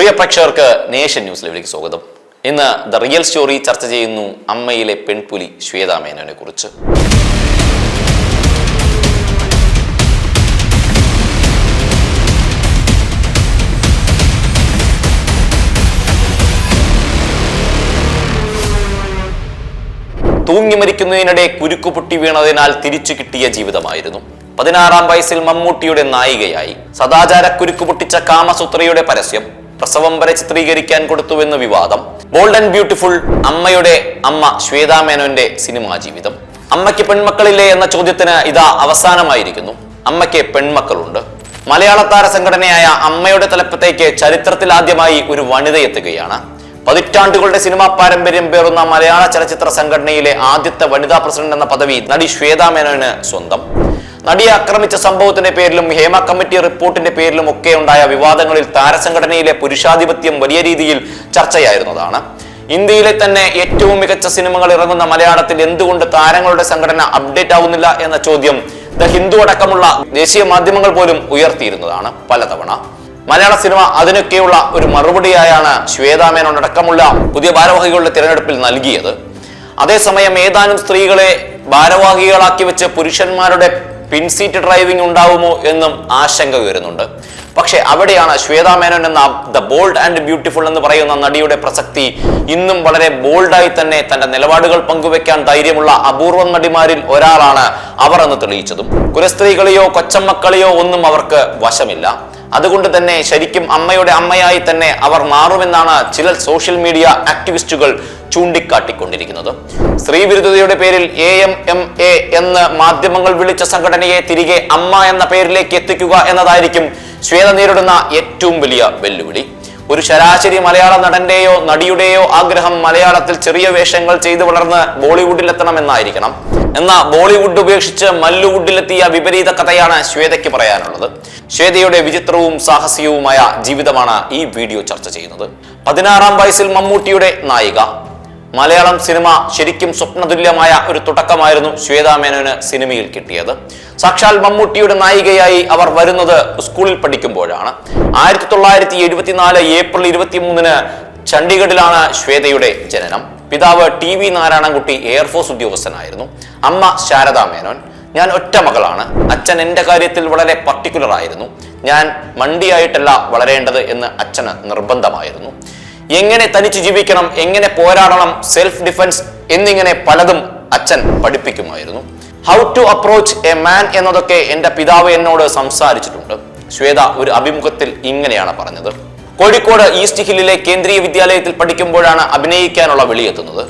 പ്രിയ പ്രേക്ഷകർക്ക് നേഷൻ ന്യൂസിലേക്ക് സ്വാഗതം. ഇന്ന് ദ റിയൽ സ്റ്റോറി ചർച്ച ചെയ്യുന്നു അമ്മയിലെ പെൺപുലി ശ്വേതാ മേനോനെ കുറിച്ച്. തൂങ്ങി മരിക്കുന്നതിനിടെ കുരുക്കു പൊട്ടി വീണതിനാൽ തിരിച്ചു കിട്ടിയ ജീവിതമായിരുന്നു. പതിനാറാം വയസ്സിൽ മമ്മൂട്ടിയുടെ നായികയായി. സദാചാര കുരുക്കു പൊട്ടിച്ച കാമസൂത്രയുടെ പരസ്യം പ്രസവം വരെ ചിത്രീകരിക്കാൻ കൊടുത്തുവെന്ന് വിവാദം. ബോൾഡ് ആൻഡ് ബ്യൂട്ടിഫുൾ അമ്മയുടെ അമ്മ ശ്വേതാ മേനോന്റെ സിനിമാ ജീവിതം. അമ്മയ്ക്ക് പെൺമക്കളില്ലേ എന്ന ചോദ്യത്തിന് ഇതാ അവസാനമായിരിക്കുന്നു. അമ്മയ്ക്ക് പെൺമക്കളുണ്ട്. മലയാള താര സംഘടനയായ അമ്മയുടെ തലപ്പത്തേക്ക് ചരിത്രത്തിൽ ആദ്യമായി ഒരു വനിത എത്തുകയാണ്. പതിറ്റാണ്ടുകളുടെ സിനിമാ പാരമ്പര്യം പേറുന്ന മലയാള ചലച്ചിത്ര സംഘടനയിലെ ആദ്യത്തെ വനിതാ പ്രസിഡന്റ് എന്ന പദവി നടി ശ്വേതാ മേനോന് സ്വന്തം. നടിയെ ആക്രമിച്ച സംഭവത്തിന്റെ പേരിലും ഹേമ കമ്മിറ്റി റിപ്പോർട്ടിന്റെ പേരിലും ഒക്കെ ഉണ്ടായ വിവാദങ്ങളിൽ താരസംഘടനയിലെ പുരുഷാധിപത്യം വലിയ രീതിയിൽ ചർച്ചയായിരുന്നതാണ്. ഇന്ത്യയിലെ തന്നെ ഏറ്റവും മികച്ച സിനിമകൾ ഇറങ്ങുന്ന മലയാളത്തിൽ എന്തുകൊണ്ട് താരങ്ങളുടെ സംഘടന അപ്ഡേറ്റ് ആവുന്നില്ല എന്ന ചോദ്യം ദ ഹിന്ദു അടക്കമുള്ള ദേശീയ മാധ്യമങ്ങൾ പോലും ഉയർത്തിയിരുന്നതാണ് പലതവണ. മലയാള സിനിമ അതിനൊക്കെയുള്ള ഒരു മറുപടിയായാണ് ശ്വേതാമേനോടക്കമുള്ള പുതിയ ഭാരവാഹികളുടെ തിരഞ്ഞെടുപ്പിൽ നൽകിയത്. അതേസമയം ഏതാനും സ്ത്രീകളെ ഭാരവാഹികളാക്കി വെച്ച് പുരുഷന്മാരുടെ പിൻസീറ്റ് ഡ്രൈവിംഗ് ഉണ്ടാവുമോ എന്നും ആശങ്ക ഉയരുന്നുണ്ട്. പക്ഷെ അവിടെയാണ് ശ്വേതാ മേനോൻ എന്ന ദ ബോൾഡ് ആൻഡ് ബ്യൂട്ടിഫുൾ എന്ന് പറയുന്ന നടിയുടെ പ്രസക്തി ഇന്നും വളരെ ബോൾഡായി തന്നെ തന്റെ നിലപാടുകൾ പങ്കുവെക്കാൻ ധൈര്യമുള്ള അപൂർവ നടിമാരിൽ ഒരാളാണ് അവർ എന്ന് തെളിയിച്ചതും. കുലസ്ത്രീകളെയോ കൊച്ചമ്മക്കളെയോ ഒന്നും അവർക്ക് വശമില്ല. അതുകൊണ്ട് തന്നെ ശരിക്കും അമ്മയുടെ അമ്മയായി തന്നെ അവർ മാറുമെന്നാണ് ചില സോഷ്യൽ മീഡിയ ആക്ടിവിസ്റ്റുകൾ ചൂണ്ടിക്കാട്ടിക്കൊണ്ടിരിക്കുന്നത്. സ്ത്രീവിരുദ്ധതയുടെ പേരിൽ എ എം എം എ എന്ന് മാധ്യമങ്ങൾ വിളിച്ച സംഘടനയെ തിരികെ അമ്മ എന്ന പേരിലേക്ക് എത്തിക്കുക എന്നതായിരിക്കും ശ്വേത നേരിടുന്ന ഏറ്റവും വലിയ വെല്ലുവിളി. ഒരു ശരാശരി മലയാള നടന്റെയോ നടിയുടെയോ ആഗ്രഹം മലയാളത്തിൽ ചെറിയ വേഷങ്ങൾ ചെയ്തു വളർന്ന് ബോളിവുഡിലെത്തണമെന്നായിരിക്കണം. എന്നാൽ ബോളിവുഡ് ഉപേക്ഷിച്ച് മല്ലുവുഡിലെത്തിയ വിപരീത കഥയാണ് ശ്വേതയ്ക്ക് പറയാനുള്ളത്. ശ്വേതയുടെ വിചിത്രവും സാഹസികവുമായ ജീവിതമാണ് ഈ വീഡിയോ ചർച്ച ചെയ്യുന്നത്. പതിനാറാം വയസ്സിൽ മമ്മൂട്ടിയുടെ നായിക. മലയാളം സിനിമ ശരിക്കും സ്വപ്നതുല്യമായ ഒരു തുടക്കമായിരുന്നു ശ്വേതാ മേനോന് സിനിമയിൽ കിട്ടിയത്. സാക്ഷാൽ മമ്മൂട്ടിയുടെ നായികയായി അവർ വരുന്നത് സ്കൂളിൽ പഠിക്കുമ്പോഴാണ്. ആയിരത്തി തൊള്ളായിരത്തി എഴുപത്തിനാല് ഏപ്രിൽ ഇരുപത്തി മൂന്നിന് ചണ്ഡീഗഡിലാണ് ശ്വേതയുടെ ജനനം. പിതാവ് T V Narayanankutty air force ഉദ്യോഗസ്ഥനായിരുന്നു. അമ്മ ശാരദാ മേനോൻ. ഞാൻ ഒറ്റ മകളാണ്. അച്ഛൻ എന്റെ കാര്യത്തിൽ വളരെ പർട്ടിക്കുലർ ആയിരുന്നു. ഞാൻ മണ്ടിയായിട്ടല്ല വളരേണ്ടത് എന്ന് അച്ഛന് നിർബന്ധമായിരുന്നു. എങ്ങനെ തനിച്ച് ജീവിക്കണം എങ്ങനെ പോരാടണം സെൽഫ് ഡിഫൻസ് എന്നിങ്ങനെ പലതും അച്ഛൻ പഠിപ്പിക്കുമായിരുന്നു. How to approach a man എന്നതൊക്കെ എന്റെ പിതാവ് എന്നോട് സംസാരിച്ചിട്ടുണ്ട്. ശ്വേത ഒരു അഭിമുഖത്തിൽ ഇങ്ങനെയാണ് പറഞ്ഞത്. കോഴിക്കോട് ഈസ്റ്റ് ഹില്ലിലെ കേന്ദ്രീയ വിദ്യാലയത്തിൽ പഠിക്കുമ്പോഴാണ് അഭിനയിക്കാനുള്ള വിളിയെത്തുന്നത്.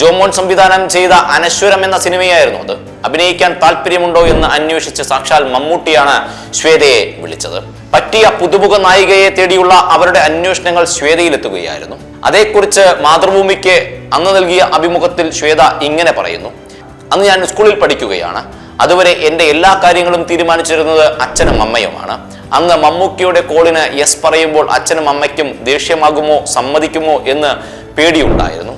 ജോമോൻ സംവിധാനം ചെയ്ത അനശ്വരം എന്ന സിനിമയായിരുന്നു അത്. അഭിനയിക്കാൻ താല്പര്യമുണ്ടോ എന്ന് അന്വേഷിച്ച് സാക്ഷാൽ മമ്മൂട്ടിയാണ് ശ്വേതയെ വിളിച്ചത്. പറ്റിയ പുതുമുഖ നായികയെ തേടിയുള്ള അവരുടെ അന്വേഷണങ്ങൾ ശ്വേതയിലെത്തുകയായിരുന്നു. അതേക്കുറിച്ച് മാതൃഭൂമിക്ക് അന്ന് നൽകിയ അഭിമുഖത്തിൽ ശ്വേത ഇങ്ങനെ പറയുന്നു. അന്ന് ഞാൻ സ്കൂളിൽ പഠിക്കുകയാണ്. അതുവരെ എന്റെ എല്ലാ കാര്യങ്ങളും തീരുമാനിച്ചിരുന്നത് അച്ഛനും അമ്മയുമാണ്. അന്ന് മമ്മൂക്കിയുടെ കോളിന് യെസ് പറയുമ്പോൾ അച്ഛനും അമ്മയ്ക്കും ദേഷ്യമാകുമോ സമ്മതിക്കുമോ എന്ന് പേടിയുണ്ടായിരുന്നു.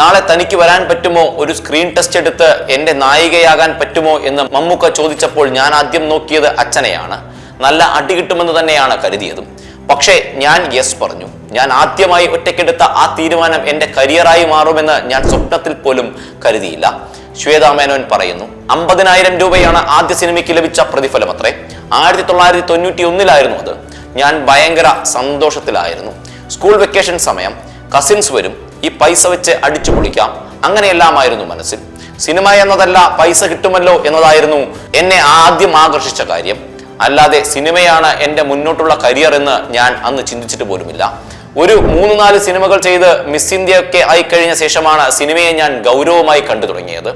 നാളെ തനിക്ക് വരാൻ പറ്റുമോ ഒരു സ്ക്രീൻ ടെസ്റ്റ് എടുത്ത് എന്റെ നായികയാകാൻ പറ്റുമോ എന്ന് മമ്മൂക്ക ചോദിച്ചപ്പോൾ ഞാൻ ആദ്യം നോക്കിയത് അച്ഛനെയാണ്. നല്ല അടി കിട്ടുമെന്ന് തന്നെയാണ് കരുതിയതും. പക്ഷേ ഞാൻ യെസ് പറഞ്ഞു. ഞാൻ ആദ്യമായി ഒറ്റയ്ക്കെടുത്ത ആ തീരുമാനം എന്റെ കരിയറായി മാറുമെന്ന് ഞാൻ സ്വപ്നത്തിൽ പോലും കരുതിയില്ല. ശ്വേതാ മേനോൻ പറയുന്നു അമ്പതിനായിരം രൂപയാണ് ആദ്യ സിനിമയ്ക്ക് ലഭിച്ച പ്രതിഫലം അത്രേ ആയിരത്തി തൊള്ളായിരത്തി തൊണ്ണൂറ്റി ഒന്നിലായിരുന്നു അത്. ഞാൻ ഭയങ്കര സന്തോഷത്തിലായിരുന്നു. സ്കൂൾ വെക്കേഷൻ സമയം. കസിൻസ് വരും. ഈ പൈസ വെച്ച് അടിച്ചു പൊളിക്കാം. അങ്ങനെയെല്ലാമായിരുന്നു മനസ്സിൽ. സിനിമ എന്നതല്ല പൈസ കിട്ടുമല്ലോ എന്നതായിരുന്നു എന്നെ ആദ്യം ആകർഷിച്ച കാര്യം. അല്ലാതെ സിനിമയാണ് എന്റെ മുന്നോട്ടുള്ള കരിയർ എന്ന് ഞാൻ അന്ന് ചിന്തിച്ചിട്ട് പോലുമില്ല. ഒരു മൂന്ന് നാല് സിനിമകൾ ചെയ്ത് മിസ് ഇന്ത്യ ഒക്കെ ആയിക്കഴിഞ്ഞ ശേഷമാണ് സിനിമയെ ഞാൻ ഗൗരവമായി കണ്ടു തുടങ്ങിയത്.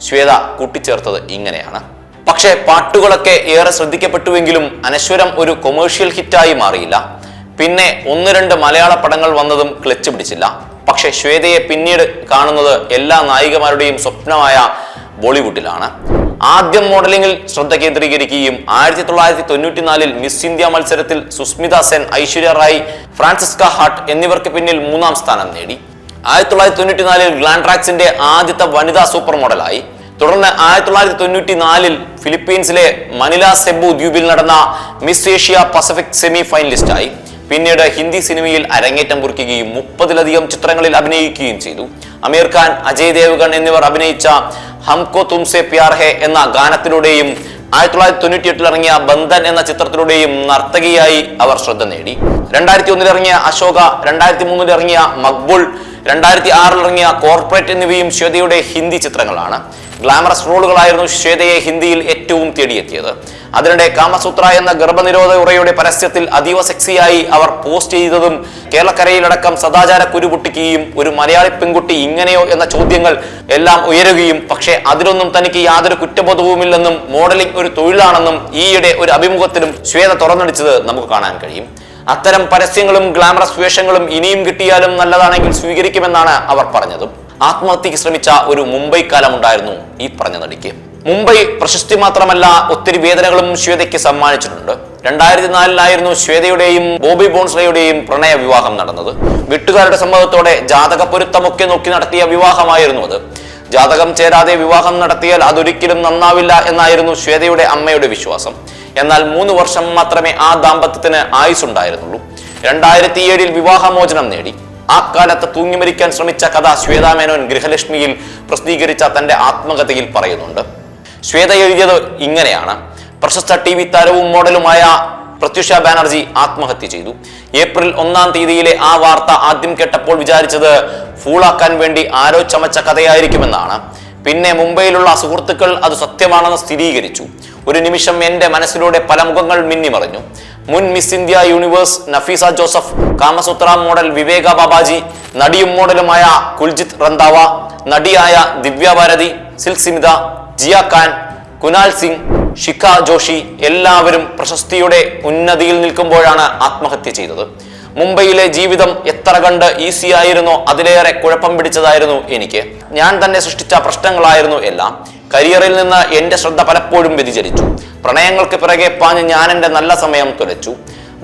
ശ്വേത കൂട്ടിച്ചേർത്തത് ഇങ്ങനെയാണ്. പക്ഷേ പാട്ടുകളൊക്കെ ഏറെ ശ്രദ്ധിക്കപ്പെട്ടുവെങ്കിലും അനശ്വരം ഒരു കൊമേഴ്ഷ്യൽ ഹിറ്റായി മാറിയില്ല. പിന്നെ ഒന്ന് രണ്ട് മലയാള പടങ്ങൾ വന്നതും ക്ലച്ച് പിടിച്ചില്ല. പക്ഷേ ശ്വേതയെ പിന്നീട് കാണുന്നത് എല്ലാ നായികമാരുടെയും സ്വപ്നമായ ബോളിവുഡിലാണ്. ആദ്യം മോഡലിംഗിൽ ശ്രദ്ധ കേന്ദ്രീകരിക്കുകയും ആയിരത്തി തൊള്ളായിരത്തി തൊണ്ണൂറ്റിനാലിൽ മിസ് ഇന്ത്യ മത്സരത്തിൽ സുസ്മിത സെൻ ഐശ്വര്യ റായ് ഫ്രാൻസിസ്ക ഹാർട്ട് എന്നിവർക്ക് പിന്നിൽ മൂന്നാം സ്ഥാനം നേടി. ആയിരത്തി തൊള്ളായിരത്തി തൊണ്ണൂറ്റിനാലിൽ ഗ്ലാൻഡ്രാക്സിന്റെ ആദ്യത്തെ വനിതാ സൂപ്പർ മോഡലായി. തുടർന്ന് ആയിരത്തി തൊള്ളായിരത്തി തൊണ്ണൂറ്റി നാലിൽ ഫിലിപ്പീൻസിലെ മനില സെബു ദ്വീപിൽ നടന്ന മിസ് ഏഷ്യ പസഫിക് സെമി ഫൈനലിസ്റ്റായി. പിന്നീട് ഹിന്ദി സിനിമയിൽ അരങ്ങേറ്റം കുറിക്കുകയും മുപ്പതിലധികം ചിത്രങ്ങളിൽ അഭിനയിക്കുകയും ചെയ്തു. അമീർ ഖാൻ അജയ് ദേവ്ഗൺ എന്നിവർ അഭിനയിച്ച ഹംകോ തുംസെ പ്യാർ ഹെ എന്ന ഗാനത്തിലൂടെയും ആയിരത്തി തൊള്ളായിരത്തി തൊണ്ണൂറ്റി എട്ടിൽ ഇറങ്ങിയ ബന്ധൻ എന്ന ചിത്രത്തിലൂടെയും നർത്തകിയായി അവർ ശ്രദ്ധ നേടി. രണ്ടായിരത്തി ഒന്നിൽ ഇറങ്ങിയ അശോക രണ്ടായിരത്തി മൂന്നിൽ ഇറങ്ങിയ മക്ബുൾ രണ്ടായിരത്തി ആറിൽ ഇറങ്ങിയ കോർപ്പറേറ്റ് എന്നിവയും ശ്വേതയുടെ ഹിന്ദി ചിത്രങ്ങളാണ്. ഗ്ലാമറസ് റോളുകളായിരുന്നു ശ്വേതയെ ഹിന്ദിയിൽ ഏറ്റവും തേടിയെത്തിയത്. അതിനിടെ കാമസൂത്ര എന്ന ഗർഭനിരോധ ഉറയുടെ പരസ്യത്തിൽ അതീവ സെക്സിയായി അവർ പോസ്റ്റ് ചെയ്തതും കേരളക്കരയിലടക്കം സദാചാര കുരുപൊട്ടിക്കുകയും ഒരു മലയാളി പെൺകുട്ടി ഇങ്ങനെയോ എന്ന ചോദ്യങ്ങൾ എല്ലാം ഉയരുകയും പക്ഷേ അതിലൊന്നും തനിക്ക് യാതൊരു കുറ്റബോധവുമില്ലെന്നും മോഡലിംഗ് ഒരു തൊഴിലാണെന്നും ഈയിടെ ഒരു അഭിമുഖത്തിലും ശ്വേത തുറന്നടിച്ചത് നമുക്ക് കാണാൻ കഴിയും. അത്തരം പരസ്യങ്ങളും ഗ്ലാമറസ് വേഷങ്ങളും ഇനിയും കിട്ടിയാലും നല്ലതാണെങ്കിൽ സ്വീകരിക്കുമെന്നാണ് അവർ പറഞ്ഞതും. ആത്മഹത്യക്ക് ശ്രമിച്ച ഒരു മുംബൈ കാലമുണ്ടായിരുന്നു ഈ പറഞ്ഞ നടിക്ക്. മുംബൈ പ്രശസ്തി മാത്രമല്ല ഒത്തിരി വേദനകളും ശ്വേതയ്ക്ക് സമ്മാനിച്ചിട്ടുണ്ട്. രണ്ടായിരത്തി നാലിലായിരുന്നു ശ്വേതയുടെയും ബോബി ബോൺസ്ലയുടെയും പ്രണയ വിവാഹം നടന്നത്. വീട്ടുകാരുടെ സമ്മതത്തോടെ ജാതക പൊരുത്തമൊക്കെ നോക്കി നടത്തിയ വിവാഹമായിരുന്നു അത്. ജാതകം ചേരാതെ വിവാഹം നടത്തിയാൽ അതൊരിക്കലും നന്നാവില്ല എന്നായിരുന്നു ശ്വേതയുടെ അമ്മയുടെ വിശ്വാസം. എന്നാൽ മൂന്ന് വർഷം മാത്രമേ ആ ദാമ്പത്യത്തിന് ആയുസുണ്ടായിരുന്നുള്ളൂ രണ്ടായിരത്തി ഏഴിൽ വിവാഹമോചനം നേടി. ആ കാലത്ത് തൂങ്ങിമരിക്കാൻ ശ്രമിച്ച കഥ ശ്വേതാമേനോൻ ഗൃഹലക്ഷ്മിയിൽ പ്രസിദ്ധീകരിച്ച തന്റെ ആത്മകഥയിൽ പറയുന്നുണ്ട്. ശ്വേത എഴുതിയത് ഇങ്ങനെയാണ്. പ്രശസ്ത ടി വി താരവും മോഡലുമായ പ്രത്യുഷ ബാനർജി ആത്മഹത്യ ചെയ്തു. ഏപ്രിൽ ഒന്നാം തീയതിയിലെ ആ വാർത്ത ആദ്യം കേട്ടപ്പോൾ വിചാരിച്ചത് ഫൂളാക്കാൻ വേണ്ടി ആരോ ചമച്ച കഥയായിരിക്കുമെന്നാണ്. പിന്നെ മുംബൈയിലുള്ള സുഹൃത്തുക്കൾ അത് സത്യമാണെന്ന് സ്ഥിരീകരിച്ചു. ഒരു നിമിഷം എന്റെ മനസ്സിലൂടെ പല മുഖങ്ങൾ മിന്നിമറിഞ്ഞു. മുൻ miss India universe Nafisa Joseph Kamasutra model Viveka Babaji നടിയും മോഡലുമായ കുൽജിത് റന്താവ നടിയായ ദിവ്യ ഭാരതി സിൽസിമിത സിമിത ജിയ ഖാൻ കുനാൽ സിംഗ് ഷിഖ ജോഷി എല്ലാവരും പ്രശസ്തിയുടെ ഉന്നതിയിൽ നിൽക്കുമ്പോഴാണ് ആത്മഹത്യ ചെയ്തത്. മുംബൈയിലെ ജീവിതം എത്ര കണ്ട് ഈസി ആയിരുന്നോ അതിലേറെ കുഴപ്പം പിടിച്ചതായിരുന്നു എനിക്ക്. ഞാൻ തന്നെ സൃഷ്ടിച്ച പ്രശ്നങ്ങളായിരുന്നു എല്ലാം. കരിയറിൽ നിന്ന് എന്റെ ശ്രദ്ധ പലപ്പോഴും വ്യതിചരിച്ചു പ്രണയങ്ങൾക്ക് പിറകെ പാഞ്ഞ് ഞാൻ എന്റെ നല്ല സമയം തുലച്ചു.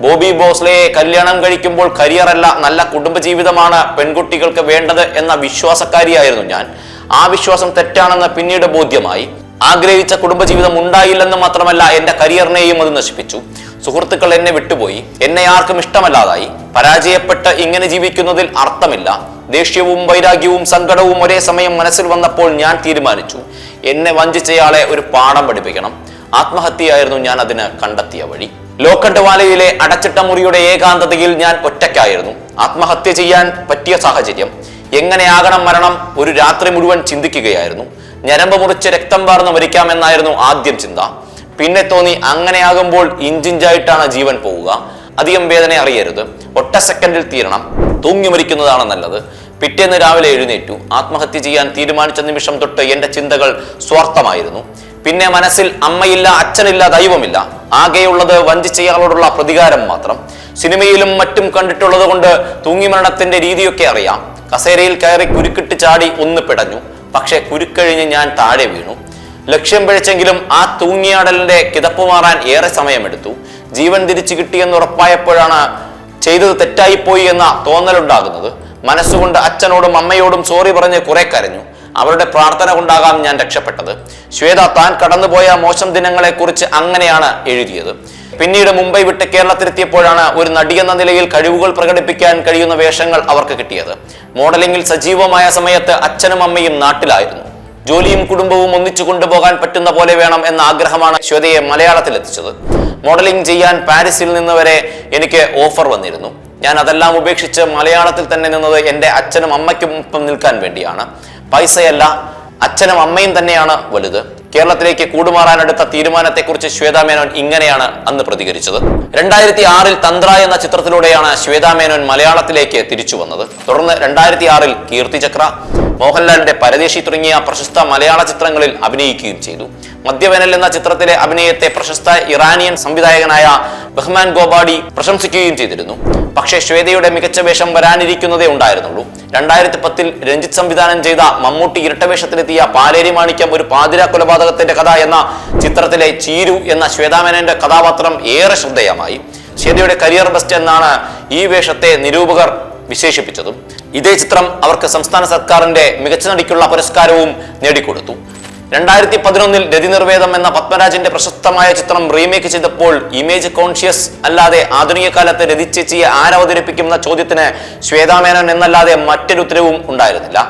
ബോബി ബോസ്ലയെ കല്യാണം കഴിക്കുമ്പോൾ കരിയറല്ല നല്ല കുടുംബജീവിതമാണ് പെൺകുട്ടികൾക്ക് വേണ്ടത് എന്ന വിശ്വാസക്കാരിയായിരുന്നു ഞാൻ. ആ വിശ്വാസം തെറ്റാണെന്ന് പിന്നീട് ബോധ്യമായി. ആഗ്രഹിച്ച കുടുംബജീവിതം ഉണ്ടായില്ലെന്ന് മാത്രമല്ല എന്റെ കരിയറിനെയും അത് നശിപ്പിച്ചു. സുഹൃത്തുക്കൾ എന്നെ വിട്ടുപോയി. എന്നെ ആർക്കും ഇഷ്ടമല്ലാതായി. പരാജയപ്പെട്ട് ഇങ്ങനെ ജീവിക്കുന്നതിൽ അർത്ഥമില്ല. ദേഷ്യവും വൈരാഗ്യവും സങ്കടവും ഒരേ സമയം മനസ്സിൽ വന്നപ്പോൾ ഞാൻ തീരുമാനിച്ചു. എന്നെ വഞ്ചിച്ചയാളെ ഒരു പാഠം പഠിപ്പിക്കണം. ആത്മഹത്യയായിരുന്നു ഞാൻ അതിന് കണ്ടെത്തിയ വഴി. ലോക്കണ്ഠവാലയിലെ അടച്ചിട്ട മുറിയുടെ ഏകാന്തതയിൽ ഞാൻ ഒറ്റയ്ക്കായിരുന്നു. ആത്മഹത്യ ചെയ്യാൻ പറ്റിയ സാഹചര്യം. എങ്ങനെയാകണം മരണം ഒരു രാത്രി മുഴുവൻ ചിന്തിക്കുകയായിരുന്നു. ഞരമ്പ് മുറിച്ച് രക്തം പാർന്ന് മരിക്കാമെന്നായിരുന്നു ആദ്യം ചിന്ത. പിന്നെ തോന്നി അങ്ങനെയാകുമ്പോൾ ഇഞ്ചിഞ്ചായിട്ടാണ് ജീവൻ പോവുക. അധികം വേദന അറിയരുത്. ഒറ്റ സെക്കൻഡിൽ തീരണം. തൂങ്ങി മരിക്കുന്നതാണ് നല്ലത്. പിറ്റേന്ന് രാവിലെ എഴുന്നേറ്റു. ആത്മഹത്യ ചെയ്യാൻ തീരുമാനിച്ച നിമിഷം തൊട്ട് എന്റെ ചിന്തകൾ സ്വാർത്ഥമായിരുന്നു. പിന്നെ മനസ്സിൽ അമ്മയില്ല അച്ഛനില്ല ദൈവമില്ല. ആകെയുള്ളത് വഞ്ചിച്ചയാളോടുള്ള പ്രതികാരം മാത്രം. സിനിമയിലും മറ്റും കണ്ടിട്ടുള്ളത് കൊണ്ട് തൂങ്ങിമരണത്തിന്റെ രീതിയൊക്കെ അറിയാം. കസേരയിൽ കയറി കുരുക്കിട്ട് ചാടി ഒന്ന് പിടഞ്ഞു. പക്ഷേ കുരുക്കഴിഞ്ഞ് ഞാൻ താഴെ വീണു. ലക്ഷ്യം പിഴച്ചെങ്കിലും ആ തൂങ്ങിയാടലിന്റെ കിതപ്പ് മാറാൻ ഏറെ സമയമെടുത്തു. ജീവൻ തിരിച്ചു കിട്ടിയെന്ന് ഉറപ്പായപ്പോഴാണ് ചെയ്തത് തെറ്റായിപ്പോയി എന്ന തോന്നലുണ്ടാകുന്നത്. മനസ്സുകൊണ്ട് അച്ഛനോടും അമ്മയോടും സോറി പറഞ്ഞ് കുറെ കരഞ്ഞു. അവരുടെ പ്രാർത്ഥന കൊണ്ടാകാം ഞാൻ രക്ഷപ്പെട്ടത്. ശ്വേത താൻ കടന്നുപോയ മോശം ദിനങ്ങളെ കുറിച്ച് അങ്ങനെയാണ് എഴുതിയത്. പിന്നീട് മുംബൈ വിട്ട് കേരളത്തിലെത്തിയപ്പോഴാണ് ഒരു നടിയെന്ന നിലയിൽ കഴിവുകൾ പ്രകടിപ്പിക്കാൻ കഴിയുന്ന വേഷങ്ങൾ അവർക്ക് കിട്ടിയത്. മോഡലിംഗിൽ സജീവമായ സമയത്ത് അച്ഛനും അമ്മയും നാട്ടിലായിരുന്നു. ജോലിയും കുടുംബവും ഒന്നിച്ചു കൊണ്ടുപോകാൻ പറ്റുന്ന പോലെ വേണം എന്ന ആഗ്രഹമാണ് ശ്വേതയെ മലയാളത്തിൽ എത്തിച്ചത് മോഡലിംഗ് ചെയ്യാൻ പാരീസിൽ നിന്ന് വരെ എനിക്ക് ഓഫർ വന്നിരുന്നു. ഞാൻ അതെല്ലാം ഉപേക്ഷിച്ച് മലയാളത്തിൽ തന്നെ നിന്നത് എന്റെ അച്ഛനും അമ്മയ്ക്കും ഒപ്പം നിൽക്കാൻ വേണ്ടിയാണ്. പൈസയല്ല അച്ഛനും അമ്മയും തന്നെയാണ് വലുത്. കേരളത്തിലേക്ക് കൂടുമാറാനെടുത്ത തീരുമാനത്തെക്കുറിച്ച് ശ്വേതാ മേനോൻ ഇങ്ങനെയാണ് അന്ന് പ്രതികരിച്ചത്. രണ്ടായിരത്തി ആറിൽ തന്ത്ര എന്ന ചിത്രത്തിലൂടെയാണ് ശ്വേതാ മേനോൻ മലയാളത്തിലേക്ക് തിരിച്ചു വന്നത്. തുടർന്ന് രണ്ടായിരത്തി ആറിൽ കീർത്തിചക്ര മോഹൻലാലിന്റെ പരദേശി തുടങ്ങിയ പ്രശസ്ത മലയാള ചിത്രങ്ങളിൽ അഭിനയിക്കുകയും ചെയ്തു. മദ്യവേനൽ എന്ന ചിത്രത്തിലെ അഭിനയത്തെ പ്രശസ്ത ഇറാനിയൻ സംവിധായകനായ ബഹ്മാൻ ഗോബാഡി പ്രശംസിക്കുകയും ചെയ്തിരുന്നു. പക്ഷേ ശ്വേതയുടെ മികച്ച വേഷം വരാനിരിക്കുന്നതേ ഉണ്ടായിരുന്നുള്ളൂ. രണ്ടായിരത്തി പത്തിൽ രഞ്ജിത്ത് സംവിധാനം ചെയ്ത മമ്മൂട്ടി ഇരട്ടവേഷത്തിലെത്തിയ പാലേരി മാണിക്യം ഒരു പാതിര കൊലപാതകത്തിന്റെ കഥ എന്ന ചിത്രത്തിലെ ചീരു എന്ന ശ്വേതാമേനന്റെ കഥാപാത്രം ഏറെ ശ്രദ്ധേയമായി. ശ്വേതയുടെ കരിയർ ബെസ്റ്റ് എന്നാണ് ഈ വേഷത്തെ നിരൂപകർ വിശേഷിപ്പിച്ചതും. ഇതേ ചിത്രം അവർക്ക് സംസ്ഥാന സർക്കാരിന്റെ മികച്ച നടിക്കുള്ള പുരസ്കാരവും നേടിക്കൊടുത്തു. രണ്ടായിരത്തി പതിനൊന്നിൽ രതിനിർവേദം എന്ന പത്മരാജന്റെ പ്രശസ്തമായ ചിത്രം റീമേക്ക് ചെയ്തപ്പോൾ ഇമേജ് കോൺഷ്യസ് അല്ലാതെ ആധുനിക കാലത്ത് രതിച്ചേച്ചിയെ ആരവതരിപ്പിക്കുന്ന ചോദ്യത്തിന് ശ്വേതാമേനോൻ എന്നല്ലാതെ മറ്റൊരു ഉത്തരവും ഉണ്ടായിരുന്നില്ല.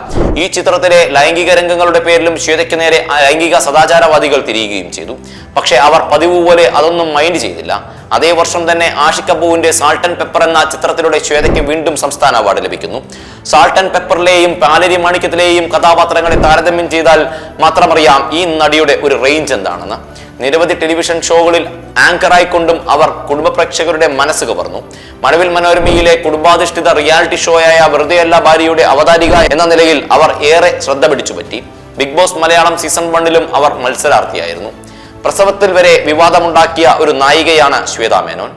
ഈ ചിത്രത്തിലെ ലൈംഗിക രംഗങ്ങളുടെ പേരിലും ശ്വേതയ്ക്ക് നേരെ ലൈംഗിക സദാചാരവാദികൾ തിരിയുകയും ചെയ്തു. പക്ഷേ അവർ പതിവ് പോലെ അതൊന്നും മൈൻഡ് ചെയ്തില്ല. അതേ വർഷം തന്നെ ആഷിക്കബുവിന്റെ സാൾട്ട് ആൻഡ് പെപ്പർ എന്ന ചിത്രത്തിലൂടെ ശ്വേതയ്ക്ക് വീണ്ടും സംസ്ഥാന അവാർഡ് ലഭിക്കുന്നു. സാൾട്ട് ആൻഡ് പെപ്പറിലെയും പാലരി മാണിക്യത്തിലെയും കഥാപാത്രങ്ങളെ താരതമ്യം ചെയ്താൽ മാത്രമറിയാം ഈ നടിയുടെ ഒരു റേഞ്ച് എന്താണെന്ന്. നിരവധി ടെലിവിഷൻ ഷോകളിൽ ആങ്കറായിക്കൊണ്ടും അവർ കുടുംബ പ്രേക്ഷകരുടെ മനസ്സ് കവർന്നു. മഴവിൽ മനോരമയിലെ കുടുംബാധിഷ്ഠിത റിയാലിറ്റി ഷോയായ വെറുതെയല്ല ഭാര്യയുടെ അവതാരിക എന്ന നിലയിൽ അവർ ഏറെ ശ്രദ്ധ പിടിച്ചുപറ്റി. ബിഗ് ബോസ് മലയാളം സീസൺ വണ്ണിലും അവർ മത്സരാർത്ഥിയായിരുന്നു. പ്രസവത്തിൽ വരെ വിവാദമുണ്ടാക്കിയ ഒരു നായികയാണ് ശ്വേതാ മേനോൻ.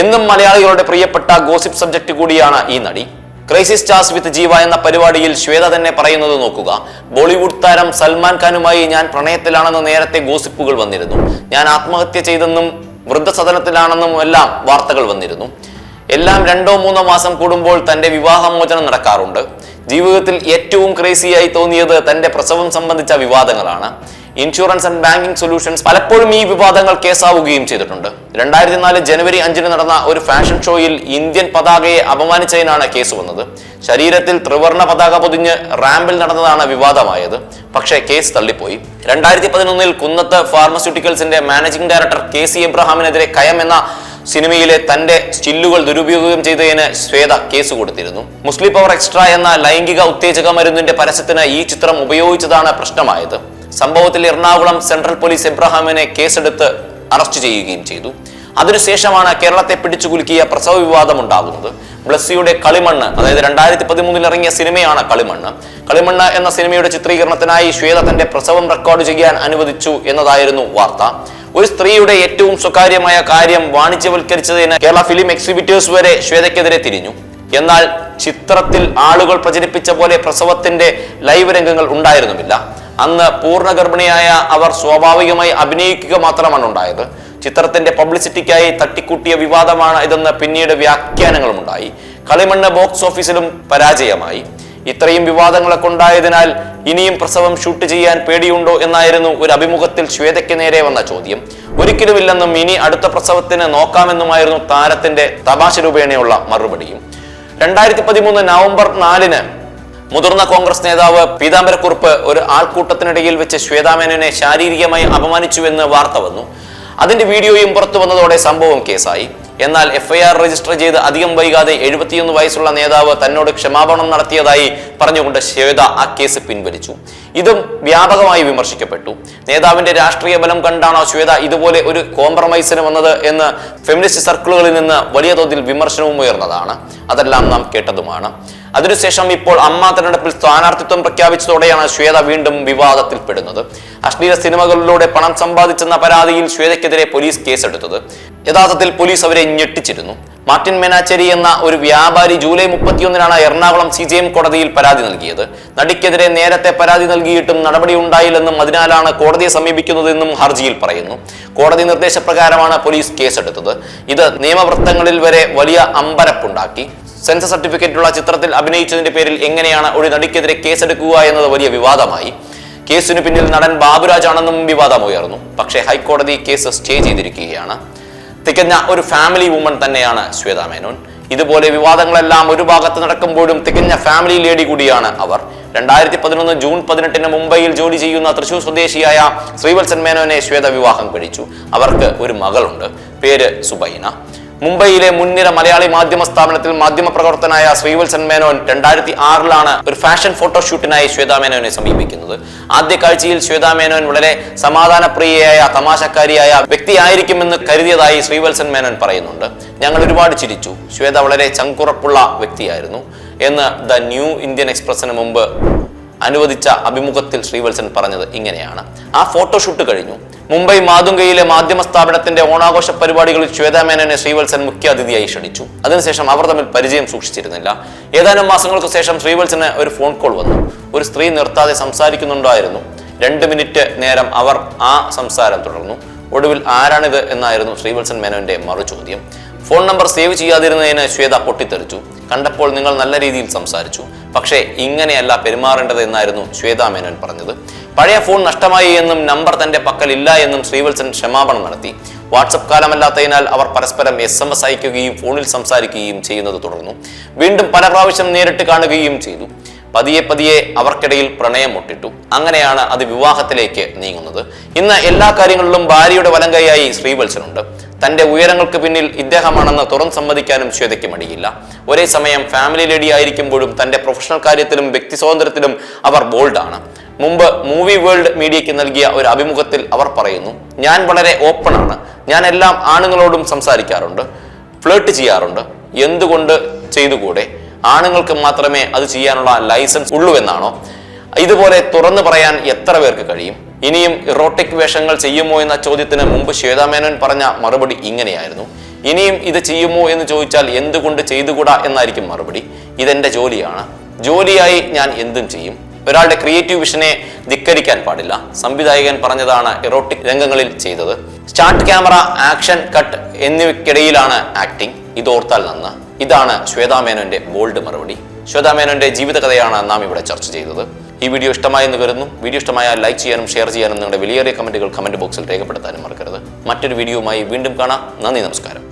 എന്നും മലയാളികളുടെ പ്രിയപ്പെട്ട ഗോസിപ്പ് സബ്ജക്ട് കൂടിയാണ് ഈ നടി. ക്രൈസിസ് സ്റ്റാർസ് വിത്ത് ജീവ എന്ന പരിപാടിയിൽ ശ്വേത തന്നെ പറയുന്നത് നോക്കുക. ബോളിവുഡ് താരം സൽമാൻ ഖാനുമായി ഞാൻ പ്രണയത്തിലാണെന്ന് നേരത്തെ ഗോസിപ്പുകൾ വന്നിരുന്നു. ഞാൻ ആത്മഹത്യ ചെയ്തെന്നും വൃദ്ധസദനത്തിലാണെന്നും എല്ലാം വാർത്തകൾ വന്നിരുന്നു. എല്ലാം രണ്ടോ മൂന്നോ മാസം കൂടുമ്പോൾ തന്റെ വിവാഹമോചനം നടക്കാറുണ്ട്. ജീവിതത്തിൽ ഏറ്റവും ക്രേസിയായി തോന്നിയത് തന്റെ പ്രസവം സംബന്ധിച്ച വിവാദങ്ങളാണ്. ഇൻഷുറൻസ് ആൻഡ് ബാങ്കിംഗ് സൊല്യൂഷൻസ് പലപ്പോഴും ഈ വിവാദങ്ങൾ കേസാവുകയും ചെയ്തിട്ടുണ്ട്. രണ്ടായിരത്തി നാല് ജനുവരി അഞ്ചിന് നടന്ന ഒരു ഫാഷൻ ഷോയിൽ ഇന്ത്യൻ പതാകയെ അപമാനിച്ചതിനാണ് കേസ് വന്നത്. ശരീരത്തിൽ ത്രിവർണ പതാക പൊതിഞ്ഞ് റാമ്പിൽ നടന്നതാണ് വിവാദമായത്. പക്ഷേ കേസ് തള്ളിപ്പോയി. രണ്ടായിരത്തി പതിനൊന്നിൽ കുന്നത്ത് ഫാർമസ്യൂട്ടിക്കൽസിന്റെ മാനേജിംഗ് ഡയറക്ടർ കെ സി എബ്രഹാമിനെതിരെ കയം എന്ന സിനിമയിലെ തന്റെ സ്റ്റില്ലുകൾ ദുരുപയോഗം ചെയ്തതിന് ശ്വേത കേസ് കൊടുത്തിരുന്നു. മുസ്ലിം പവർ എക്സ്ട്രാ എന്ന ലൈംഗിക ഉത്തേജക മരുന്നിന്റെ പരസ്യത്തിന് ഈ ചിത്രം ഉപയോഗിച്ചതാണ് പ്രശ്നമായത്. സംഭവത്തിൽ എറണാകുളം സെൻട്രൽ പോലീസ് എബ്രഹാമിനെ കേസെടുത്ത് അറസ്റ്റ് ചെയ്യുകയും ചെയ്തു. അതിനുശേഷമാണ് കേരളത്തെ പിടിച്ചുകുലുക്കിയ പ്രസവ വിവാദം ഉണ്ടാകുന്നത്. ബ്ലസ്സിയുടെ കളിമണ്ണ് അതായത് രണ്ടായിരത്തി പതിമൂന്നിൽ ഇറങ്ങിയ സിനിമയാണ് കളിമണ്ണ്. കളിമണ്ണ് എന്ന സിനിമയുടെ ചിത്രീകരണത്തിനായി ശ്വേത തന്റെ പ്രസവം റെക്കോർഡ് ചെയ്യാൻ അനുവദിച്ചു എന്നതായിരുന്നു വാർത്ത. ഒരു സ്ത്രീയുടെ ഏറ്റവും സ്വകാര്യമായ കാര്യം വാണിജ്യവൽക്കരിച്ചതിന് കേരള ഫിലിം എക്സിബിറ്റേഴ്സ് വരെ ശ്വേതയ്ക്കെതിരെ തിരിഞ്ഞു. എന്നാൽ ചിത്രത്തിൽ ആളുകൾ പ്രചരിപ്പിച്ച പോലെ പ്രസവത്തിന്റെ ലൈവ് രംഗങ്ങൾ ഉണ്ടായിരുന്നുമില്ല. അന്ന് പൂർണ ഗർഭിണിയായ അവർ സ്വാഭാവികമായി അഭിനയിക്കുക മാത്രമാണ് ഉണ്ടായത്. ചിത്രത്തിന്റെ പബ്ലിസിറ്റിക്കായി തട്ടിക്കൂട്ടിയ വിവാദമാണ് ഇതെന്ന് പിന്നീട് വ്യാഖ്യാനങ്ങളും ഉണ്ടായി കളിമണ്ണ് ബോക്സ് ഓഫീസിലും പരാജയമായി. ഇത്രയും വിവാദങ്ങളൊക്കെ ഉണ്ടായതിനാൽ ഇനിയും പ്രസവം ഷൂട്ട് ചെയ്യാൻ പേടിയുണ്ടോ എന്നായിരുന്നു ഒരു അഭിമുഖത്തിൽ ശ്വേതയ്ക്ക് നേരെ വന്ന ചോദ്യം. ഒരിക്കലുമില്ലെന്നും ഇനി അടുത്ത പ്രസവത്തിന് നോക്കാമെന്നുമായിരുന്നു താരത്തിന്റെ തമാശ രൂപേണയുള്ള മറുപടിയും. രണ്ടായിരത്തി പതിമൂന്ന് നവംബർ നാലിന് മുതിർന്ന കോൺഗ്രസ് നേതാവ് പീതാംബരക്കുറുപ്പ് ഒരു ആൾക്കൂട്ടത്തിനിടയിൽ വെച്ച് ശ്വേതാമേനനെ ശാരീരികമായി അപമാനിച്ചുവെന്ന് വാർത്ത വന്നു. അതിന്റെ വീഡിയോയും പുറത്തു വന്നതോടെ സംഭവം കേസായി. എന്നാൽ എഫ്ഐആർ രജിസ്റ്റർ ചെയ്ത് അധികം വൈകാതെ എഴുപത്തിയൊന്ന് വയസ്സുള്ള നേതാവ് തന്നോട് ക്ഷമാപണം നടത്തിയതായി പറഞ്ഞുകൊണ്ട് ശ്വേത ആ കേസ് പിൻവലിച്ചു. ഇതും വ്യാപകമായി വിമർശിക്കപ്പെട്ടു. നേതാവിന്റെ രാഷ്ട്രീയ ബലം കണ്ടാണോ ശ്വേത ഇതുപോലെ ഒരു കോംപ്രമൈസിന് വന്നത് എന്ന് ഫെമിനിസ്റ്റ് സർക്കിളുകളിൽ നിന്ന് വലിയ തോതിൽ വിമർശനവും ഉയർന്നതാണ്. അതെല്ലാം നാം കേട്ടതുമാണ്. അതിനുശേഷം ഇപ്പോൾ അമ്മ തെരഞ്ഞെടുപ്പിൽ സ്ഥാനാർത്ഥിത്വം പ്രഖ്യാപിച്ചതോടെയാണ് ശ്വേത വീണ്ടും വിവാദത്തിൽപ്പെടുന്നത്. അശ്ലീല സിനിമകളിലൂടെ പണം സമ്പാദിച്ചെന്ന പരാതിയിൽ ശ്വേതയ്ക്കെതിരെ പോലീസ് കേസെടുത്തത്. യഥാർത്ഥത്തിൽ പോലീസ് അവരെ ഞെട്ടിച്ചിരുന്നു. മാർട്ടിൻ മെനാച്ചേരി എന്ന ഒരു വ്യാപാരി ജൂലൈ മുപ്പത്തിയൊന്നിനാണ് എറണാകുളം സി ജെ എം കോടതിയിൽ പരാതി നൽകിയത്. നടിക്കെതിരെ നേരത്തെ പരാതി നൽകിയിട്ടും നടപടി ഉണ്ടായില്ലെന്നും അതിനാലാണ് കോടതിയെ സമീപിക്കുന്നതെന്നും ഹർജിയിൽ പറയുന്നു. കോടതി നിർദ്ദേശപ്രകാരമാണ് പോലീസ് കേസെടുത്തത്. ഇത് നിയമവൃത്തങ്ങളിൽ വരെ വലിയ അമ്പരപ്പുണ്ടാക്കി. സെൻസർ സർട്ടിഫിക്കറ്റുള്ള ചിത്രത്തിൽ അഭിനയിച്ചതിന്റെ പേരിൽ എങ്ങനെയാണ് ഒരു നടിക്കെതിരെ കേസെടുക്കുക എന്നത് വലിയ വിവാദമായി. കേസിന് പിന്നിൽ നടൻ ബാബുരാജ് ആണെന്നും വിവാദം ഉയർന്നു. പക്ഷേ ഹൈക്കോടതി കേസ് സ്റ്റേ ചെയ്തിരിക്കുകയാണ്. തികഞ്ഞ ഒരു ഫാമിലി വുമൺ തന്നെയാണ് ശ്വേതാ മേനോൻ. ഇതുപോലെ വിവാദങ്ങളെല്ലാം ഒരു ഭാഗത്ത് നടക്കുമ്പോഴും തികഞ്ഞ ഫാമിലി ലേഡി കൂടിയാണ് അവർ. രണ്ടായിരത്തി പതിനൊന്ന് ജൂൺ പതിനെട്ടിന് മുംബൈയിൽ ജോലി ചെയ്യുന്ന തൃശൂർ സ്വദേശിയായ ശ്രീവത്സൻ മേനോനെ ശ്വേത വിവാഹം കഴിച്ചു. അവർക്ക് ഒരു മകളുണ്ട്. പേര് സുബൈന. മുംബൈയിലെ മുൻനിര മലയാളി മാധ്യമ സ്ഥാപനത്തിൽ മാധ്യമ പ്രവർത്തനായ ശ്രീവത്സൻ മേനോൻ രണ്ടായിരത്തി ആറിലാണ് ഒരു ഫാഷൻ ഫോട്ടോഷൂട്ടിനായി ശ്വേതാ മേനോനെ സമീപിക്കുന്നത്. ആദ്യ കാഴ്ചയിൽ ശ്വേതാ മേനോൻ വളരെ സമാധാനപ്രിയയായ തമാശക്കാരിയായ വ്യക്തിയായിരിക്കുമെന്ന് കരുതിയതായി ശ്രീവത്സൻ മേനോൻ പറയുന്നുണ്ട്. ഞങ്ങൾ ഒരുപാട് ചിരിച്ചു. ശ്വേത വളരെ ചങ്കുറപ്പുള്ള വ്യക്തിയായിരുന്നു എന്ന് ദ ന്യൂ ഇന്ത്യൻ എക്സ്പ്രസിന് മുമ്പ് അനുവദിച്ച അഭിമുഖത്തിൽ ശ്രീവത്സൻ പറഞ്ഞത് ഇങ്ങനെയാണ്. ആ ഫോട്ടോഷൂട്ട് കഴിഞ്ഞു. മുംബൈ മാതുങ്കയിലെ മാധ്യമ സ്ഥാപനത്തിന്റെ ഓണാഘോഷ പരിപാടികളിൽ ശ്വേതാ മേനോനെ ശ്രീവത്സൻ മുഖ്യാതിഥിയായി ക്ഷണിച്ചു. അതിനുശേഷം അവർ തമ്മിൽ പരിചയം സൂക്ഷിച്ചിരുന്നില്ല. ഏതാനും മാസങ്ങൾക്ക് ശേഷം ശ്രീവത്സന് ഒരു ഫോൺ കോൾ വന്നു. ഒരു സ്ത്രീ നിർത്താതെ സംസാരിക്കുന്നുണ്ടായിരുന്നു. രണ്ട് മിനിറ്റ് നേരം അവർ ആ സംസാരം തുടർന്നു. ഒടുവിൽ ആരാണിത് എന്നായിരുന്നു ശ്രീവത്സൻ മേനോന്റെ മറു ചോദ്യം ഫോൺ നമ്പർ സേവ് ചെയ്യാതിരുന്നതിന് ശ്വേത പൊട്ടിത്തെറിച്ചു. കണ്ടപ്പോൾ നിങ്ങൾ നല്ല രീതിയിൽ സംസാരിച്ചു. പക്ഷേ ഇങ്ങനെയല്ല പെരുമാറേണ്ടത് എന്നായിരുന്നു ശ്വേതാ മേനോൻ പറഞ്ഞത്. പഴയ ഫോൺ നഷ്ടമായി എന്നും നമ്പർ തന്റെ പക്കൽ ഇല്ല എന്നും ശ്രീവത്സൻ ക്ഷമാപണം നടത്തി. വാട്സപ്പ് കാലമല്ലാത്തതിനാൽ അവർ പരസ്പരം എസ് എം എസ് അയക്കുകയും ഫോണിൽ സംസാരിക്കുകയും ചെയ്യുന്നത് തുടർന്നു. വീണ്ടും പല പ്രാവശ്യം നേരിട്ട് കാണുകയും ചെയ്തു. പതിയെ പതിയെ അവർക്കിടയിൽ പ്രണയം മുട്ടിട്ടു. അങ്ങനെയാണ് അത് വിവാഹത്തിലേക്ക് നീങ്ങുന്നത്. ഇന്ന് എല്ലാ കാര്യങ്ങളിലും ഭാര്യയുടെ വലം കൈയായി ശ്രീവത്സനുണ്ട്. തന്റെ ഉയരങ്ങൾക്ക് പിന്നിൽ ഇദ്ദേഹമാണെന്ന് തുറന്ന് സമ്മതിക്കാനും ശ്വേതയ്ക്ക് മടിയില്ല. ഒരേ സമയം ഫാമിലി ലേഡി ആയിരിക്കുമ്പോഴും തന്റെ പ്രൊഫഷണൽ കാര്യത്തിലും വ്യക്തി സ്വാതന്ത്ര്യത്തിലും അവർ ബോൾഡാണ് മുമ്പ് മൂവി വേൾഡ് മീഡിയയ്ക്ക് നൽകിയ ഒരു അഭിമുഖത്തിൽ അവർ പറയുന്നു ഞാൻ വളരെ ഓപ്പൺ ആണ്. ഞാൻ എല്ലാം ആണുങ്ങളോടും സംസാരിക്കാറുണ്ട് ഫ്ലേർട്ട് ചെയ്യാറുണ്ട്. എന്തുകൊണ്ട് ചെയ്തുകൂടെ? ആണുങ്ങൾക്ക് മാത്രമേ അത് ചെയ്യാനുള്ള ലൈസൻസ് ഉള്ളൂ എന്നാണോ? ഇതുപോലെ തുറന്നു പറയാൻ എത്ര പേർക്ക് കഴിയും? ഇനിയും ഇറോട്ടിക് വേഷങ്ങൾ ചെയ്യുമോ എന്ന ചോദ്യത്തിന് മുമ്പ് ശ്വേതാമേനോൻ പറഞ്ഞ മറുപടി ഇങ്ങനെയായിരുന്നു. ഇനിയും ഇത് ചെയ്യുമോ എന്ന് ചോദിച്ചാൽ എന്തുകൊണ്ട് ചെയ്തുകൂടാ എന്നായിരിക്കും മറുപടി. ഇതെന്റെ ജോലിയാണ്. ജോലിയായി ഞാൻ എന്തും ചെയ്യും. ഒരാളുടെ ക്രിയേറ്റീവ് വിഷനെ ധിക്കരിക്കാൻ പാടില്ല. സംവിധായകൻ പറഞ്ഞതാണ് ഇറോട്ടിക് രംഗങ്ങളിൽ ചെയ്തത്. സ്റ്റാർട്ട് ക്യാമറ ആക്ഷൻ കട്ട് എന്നിവയ്ക്കിടയിലാണ് ആക്ടിംഗ് ഇതോർത്താൽ നന്ന്. ഇതാണ് ശ്വേതാമേനോന്റെ ബോൾഡ് മറുപടി. ശ്വേതാമേനോന്റെ ജീവിതകഥയാണ് നാം ഇവിടെ ചർച്ച ചെയ്തത്. ഈ വീഡിയോ ഇഷ്ടമായെന്ന് കരുതുന്നു. വീഡിയോ ഇഷ്ടമായാൽ ലൈക്ക് ചെയ്യാനും ഷെയർ ചെയ്യാനും നിങ്ങളുടെ വലിയേറിയ കമന്റുകൾ കമന്റ് ബോക്സിൽ രേഖപ്പെടുത്താനും മറക്കരുത്. മറ്റൊരു വീഡിയോയുമായി വീണ്ടും കാണാം. നന്ദി നമസ്കാരം.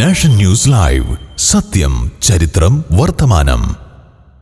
Nation news live. സത്യം ചരിത്രം വർത്തമാനം.